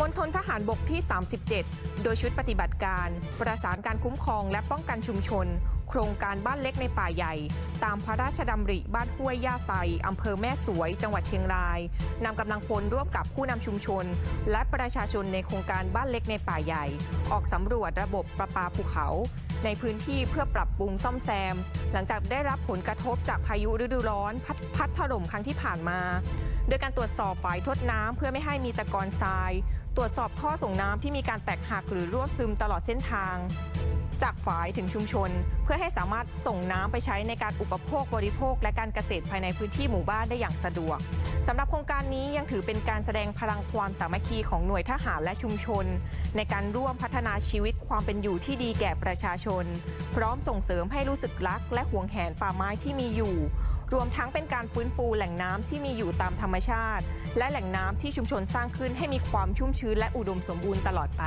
มณฑลทหารบกที่ 37 โดยชุดปฏิบัติการ ประสานการคุ้มครองและป้องกันชุมชน โครงการบ้านเล็กในป่าใหญ่ ตามพระราชดำริบ้านห้วยย่าไซอำเภอแม่สวย จังหวัดเชียงรายนำกำลังพลร่วมกับผู้นำชุมชน และประชาชนในโครงการบ้านเล็กในป่าใหญ่ ออกสำรวจระบบประปาภูเขา ในพื้นที่เพื่อปรับปรุงซ่อมแซม หลังจากได้รับผลกระทบจากพายุฤดูร้อนพัดพัดถล่มครั้งที่ผ่านมา โดยการตรวจสอบฝายทดน้ำเพื่อไม่ให้มีตะกอนทราย ตรวจสอบท่อส่งน้ำที่มีการแตกหักหรือรั่วซึมตลอดเส้นทาง จากฝายถึงชุมชน เพื่อให้สามารถส่งน้ำไปใช้ในการอุปโภคบริโภค และการเกษตรภายในพื้นที่หมู่บ้านได้อย่างสะดวกสำหรับโครงการนี้ยังถือเป็นการแสดงพลังความสามัคคีของหน่วยทหารและชุมชน ในการร่วมพัฒนาชีวิตความเป็นอยู่ที่ดีแก่ประชาชน พร้อมส่งเสริมให้รู้สึกรัก และหวงแหนป่าไม้ที่มีอยู่ รวมทั้งเป็นการฟื้นฟูแหล่งน้ำที่มีอยู่ตามธรรมชาติ และแหล่งน้ำที่ชุมชนสร้างขึ้นให้มีความชุ่มชื้นและอุดมสมบูรณ์ตลอดไป